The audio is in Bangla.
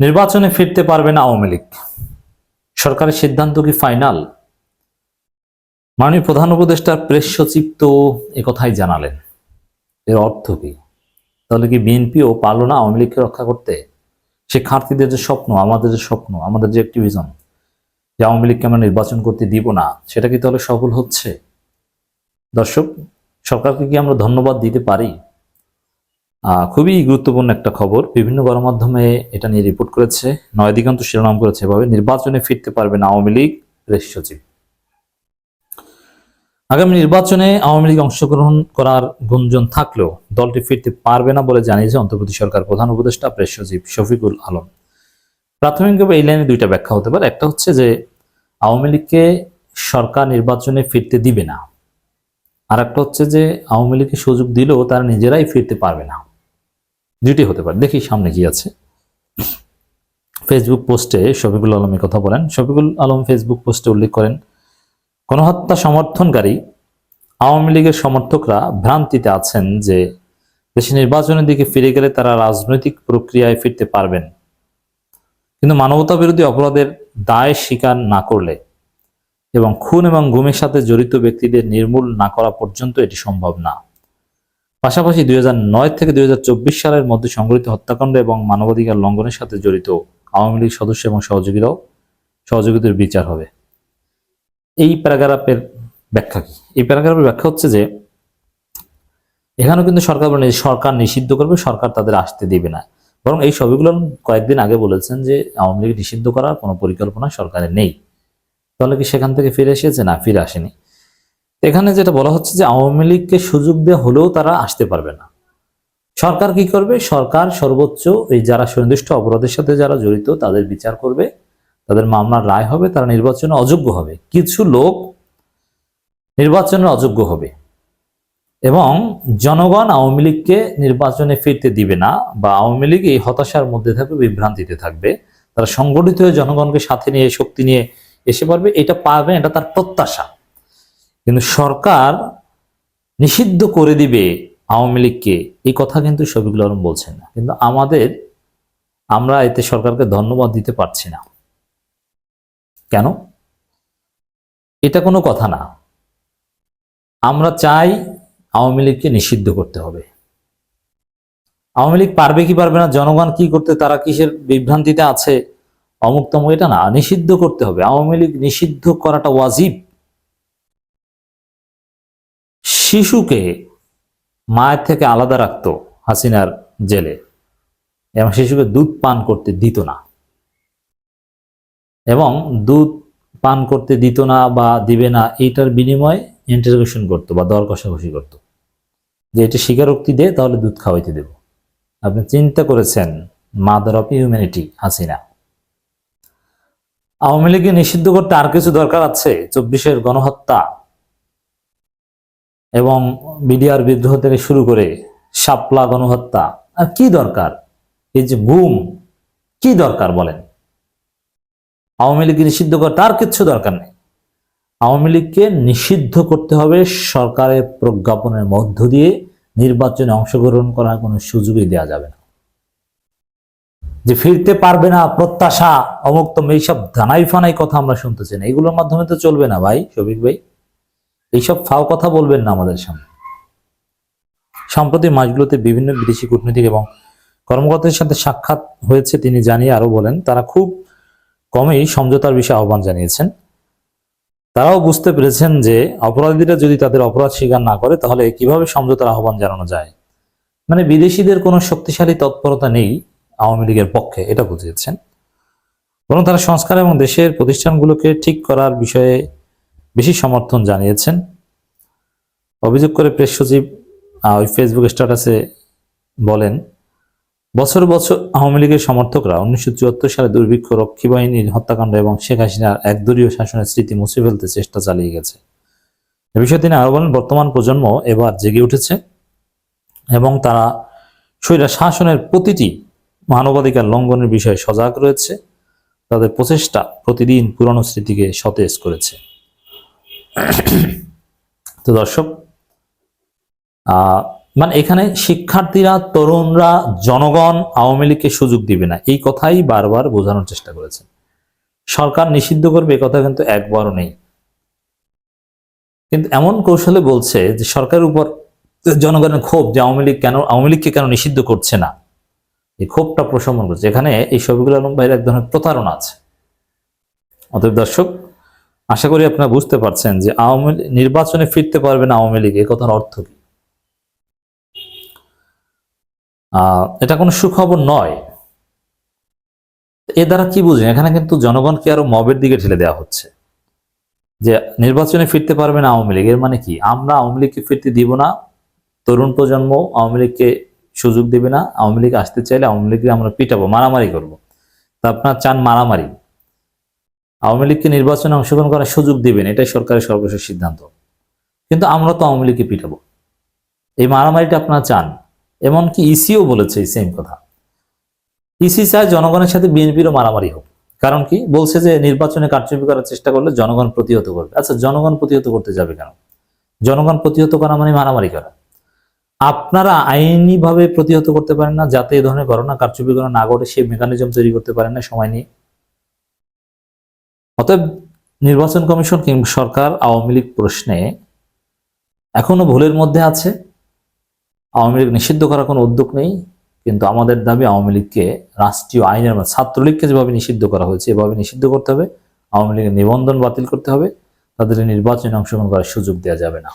নির্বাচনে ফিরতে পারবে না আওয়ামী লীগ। সরকারের সিদ্ধান্ত কি ফাইনাল? মাননীয় প্রধান উপদেষ্টার প্রেস সচিব তো একথাই জানালেন। এর অর্থ কি? তাহলে কি বিএনপিও পারল না আওয়ামী লীগকে রক্ষা করতে? শিক্ষার্থীদের যে স্বপ্ন, আমাদের যে স্বপ্ন, আমাদের যে একটি ভিজন যে আওয়ামী লীগকে আমরা নির্বাচন করতে দিব না, সেটা কি তাহলে সফল হচ্ছে? দর্শক, সরকারকে কি আমরা ধন্যবাদ দিতে পারি? খুবই গুরুত্বপূর্ণ একটা খবর। বিভিন্ন গণমাধ্যমে এটা নিয়ে রিপোর্ট করেছে। নয় দিগন্ত শিরোনাম করেছে এভাবে। নির্বাচনে ফিরতে পারবে না আওয়ামী লীগ প্রেস সচিব। আগামী নির্বাচনে আওয়ামী লীগ অংশগ্রহণ করার গুঞ্জন থাকলেও দলটি ফিরতে পারবে না বলে জানিয়েছে অন্তর্বর্তী সরকার প্রধান উপদেষ্টা প্রেস সচিব শফিকুল আলম। প্রাথমিকভাবে এই লাইনে দুইটা ব্যাখ্যা হতে পারে। একটা হচ্ছে যে, আওয়ামী লীগকে সরকার নির্বাচনে ফিরতে দিবে না। আর একটা হচ্ছে যে, আওয়ামী লীগকে সুযোগ দিলেও তারা নিজেরাই ফিরতে পারবে না। দুইটি হতে পারে। দেখি সামনে কি আছে। ফেসবুক পোস্টে শফিকুল আলম এ কথা বলেন। শফিকুল আলম ফেসবুক পোস্টে উল্লেখ করেন, গণহত্যা সমর্থনকারী আওয়ামী লীগের সমর্থকরা ভ্রান্তিতে আছেন যে দেশে নির্বাচনের দিকে ফিরে গেলে তারা রাজনৈতিক প্রক্রিয়ায় ফিরতে পারবেন। কিন্তু মানবতা বিরোধী অপরাধের দায় স্বীকার না করলে এবং খুন এবং গুমের সাথে জড়িত ব্যক্তিদের নির্মূল না করা পর্যন্ত এটি সম্ভব না। পাশাপাশি দুই থেকে দুই হাজার চব্বিশ সালের মধ্যে সংঘটিত হত্যাকাণ্ড এবং মানবাধিকার লঙ্ঘনের সাথে জড়িত আওয়ামী লীগ সদস্য এবং সহযোগীরাও সহযোগীদের বিচার হবে। এই প্যারাগ্রাফের ব্যাখ্যা কি? এই প্যারাগ্রাফের ব্যাখ্যা হচ্ছে যে, এখানেও কিন্তু সরকার বলে সরকার নিষিদ্ধ করবে, সরকার তাদের আসতে দিবে না। বরং এই সবগুলো কয়েকদিন আগে বলেছেন যে, আওয়ামী লীগ নিষিদ্ধ করার কোনো পরিকল্পনা সরকারের নেই। তাহলে কি সেখান থেকে ফিরে এসেছে? না, ফিরে আসেনি। এখানে যেটা বলা হচ্ছে যে আওয়ামী লীগকে সুযোগ দেওয়া হলেও তারা আসতে পারবে না। সরকার কি করবে? সরকার সর্বোচ্চ এই যারা সুনির্দিষ্ট অপরাধের সাথে যারা জড়িত, তাদের বিচার করবে। তাদের মামলার রায় হবে, তারা নির্বাচনে অযোগ্য হবে। কিছু লোক নির্বাচনে অযোগ্য হবে। এবং জনগণ আওয়ামী লীগকে নির্বাচনে ফিরতে দিবে না বা আওয়ামী লীগ এই হতাশার মধ্যে থাকবে, বিভ্রান্তিতে থাকবে। তারা সংগঠিত হয়ে জনগণকে সাথে নিয়ে, শক্তি নিয়ে এসে পারবে। এটা পাবে, এটা তার প্রত্যাশা। কিন্তু সরকার নিষিদ্ধ করে দিবে আওয়ামী লীগকে। এই কথা কিন্তু শফিকুল আলম বলছেন না। কিন্তু আমাদের, আমরা এতে সরকারকে ধন্যবাদ দিতে পারছি না। কেন? এটা কোনো কথা না। আমরা চাই আওয়ামী লীগকে নিষিদ্ধ করতে হবে। আওয়ামী লীগ পারবে কি পারবে না, জনগণ কি করতে, তারা কিসের বিভ্রান্তিতে আছে অমুক্তম এটা না। নিষিদ্ধ করতে হবে। আওয়ামী লীগ নিষিদ্ধ করাটা ওয়াজিব। শিশুকে মায়ের থেকে আলাদা রাখতো হাসিনার জেলে এবং শিশুকে দুধ পান করতে দিত না। এবং দুধ পান করতে দিত না বা দিবে না, এইটার বিনিময়ে ইন্টারোগেশন করতো বা দর কষাকষি করতো। যে এটা স্বীকারোক্তি দে, তাহলে দুধ খাওয়াইতে দেব। আপনি চিন্তা করেছেন mother of humanity Hasina. Awami লীগকে নিষিদ্ধ করতে আর কিছু দরকার আছে? চব্বিশের গণহত্যা এবং বিডিআর বিদ্রোহ থেকে শুরু করে শাপলা গণহত্যা, আর কি দরকার? এই যে গুম, কি দরকার বলেন? আওয়ামী লীগকে নিষিদ্ধ করতে আর কিচ্ছু দরকার নেই। আওয়ামী লীগকে নিষিদ্ধ করতে হবে সরকারের প্রজ্ঞাপনের মধ্য দিয়ে, নির্বাচনে অংশগ্রহণ করার কোনো সুযোগই দেওয়া যাবে না। যে ফিরতে পারবে না প্রত্যাশা অমুক্তম এইসব ধানাই ফানাই কথা আমরা শুনতেছি না। এগুলোর মাধ্যমে তো চলবে না ভাই, শফিক ভাই। এইসব ফাও কথা বলবেন না আমাদের সামনে। সম্প্রতি মাসগুলোতে বিভিন্ন বিদেশি কূটনীতিক এবং কর্মকর্তাদের সাথে সাক্ষাৎ হয়েছে তিনি জানিয়ে আরও বলেন, তারা খুব কমই সমঝোতার বিষয়ে আহ্বান জানিয়েছেন। তারাও বুঝতে পেরেছেন যে অপরাধীরা যদি তাদের অপরাধ স্বীকার না করে, তাহলে কীভাবে সমঝোতার আহ্বান জানানো যায়? মানে বিদেশিদের কোনো শক্তিশালী তৎপরতা নেই আওয়ামী লীগের পক্ষে, এটা বুঝিয়েছেন। বরং তারা সংস্কার এবং দেশের প্রতিষ্ঠানগুলোকে ঠিক করার বিষয়ে বেশি সমর্থন জানিয়েছেন। অভিযোগ করে প্রেস সচিব ওই ফেসবুক স্ট্যাটাসে বলেন, বছর বছর আওয়ামী লীগের সমর্থকরা উনিশশো চুয়াত্তর সালে দুর্ভিক্ষ রক্ষী বাহিনীর হত্যাকাণ্ড এবং শেখ হাসিনার একদলীয় শাসনের স্মৃতি মুছে ফেলতে চেষ্টা চালিয়ে গেছে। এ বিষয়ে তিনি আরও বলেন, বর্তমান প্রজন্ম এবার জেগে উঠেছে এবং তারা স্বৈরা শাসনের প্রতিটি মানবাধিকার লঙ্ঘনের বিষয়ে সজাগ রয়েছে। তাদের প্রচেষ্টা প্রতিদিন পুরনো স্মৃতিকে সতেজ করেছে। তো দর্শক মানে এখানে শিক্ষার্থীরা, তরুণরা, জনগণ আওয়ামী লীগকে সুযোগ দিবে না। এই কথাই বারবার বোঝানোর চেষ্টা করেছে সরকার নিষিদ্ধ করবে এ কথা কিন্তু একবারও নেই। কিন্তু এমন কৌশলে বলছে যে সরকারের উপর জনগণের ক্ষোভ যে আওয়ামী লীগ কেন, আওয়ামী লীগকে কেন নিষিদ্ধ করছে না, এই ক্ষোভটা প্রশমন করছে। এখানে এই শফিকুল আলম এক ধরনের প্রতারণা আছে। অতএব দর্শক আশা করি আপনারা বুঝতে পারছেন যে আওয়ামী নির্বাচনে ফিরতে পারবে না আওয়ামী লীগ, এ কথার অর্থ কি? এটা কোনো সুখবর নয়। এ দ্বারা কি বুঝেন? এখানে কিন্তু জনগণকে আরও মবের দিকে ঠেলে দেওয়া হচ্ছে। যে নির্বাচনে ফিরতে পারবে না আওয়ামী লীগ, এর মানে কি? আমরা আওয়ামী লীগকে ফিরতে দিব না, তরুণ প্রজন্ম আওয়ামী লীগকে সুযোগ দেবে না, আওয়ামী লীগ আসতে চাইলে আওয়ামী লীগকে আমরা পিটাবো, মারামারি করব। তা আপনার চান মারামারি? আওয়ামী লীগকে নির্বাচনে অংশগ্রহণ করার সুযোগ দিবেন, এটাই সরকারের সর্বশেষ সিদ্ধান্ত। কিন্তু আমরা তো আওয়ামী লীগকে পিটাবো। এই মারামারিটা আপনারা চান, এমনকি ইসিও বলেছে এই সেম কথা। ইসি চায় জনগণের সাথে বিএনপিরও মারামারি হোক, কারণ কি? বলছে যে নির্বাচনে কারচুপি করার চেষ্টা করলে জনগণ প্রতিহত করবে। আচ্ছা জনগণ প্রতিহত করতে যাবে কেন? জনগণ প্রতিহত করা মানে মারামারি করা। আপনারা আইনিভাবে প্রতিহত করতে পারেন না, যাতে এই ধরনের ঘটনা কারচুপি করা না ঘটে, সেই মেকানিজম তৈরি করতে পারেন না, সময় নিয়ে। অতএব নির্বাচন কমিশন কিংবা সরকার আওয়ামী লীগ প্রশ্নে এখনও ভুলের মধ্যে আছে। আওয়ামী লীগ নিষিদ্ধ করার কোনো উদ্যোগ নেই, কিন্তু আমাদের দাবি আওয়ামী লীগকে রাষ্ট্রীয় আইনের মধ্যে, ছাত্রলীগকে যেভাবে নিষিদ্ধ করা হয়েছে, এভাবে নিষিদ্ধ করতে হবে। আওয়ামী লীগের নিবন্ধন বাতিল করতে হবে। তাদের নির্বাচনে অংশগ্রহণ করার সুযোগ দেওয়া যাবে না।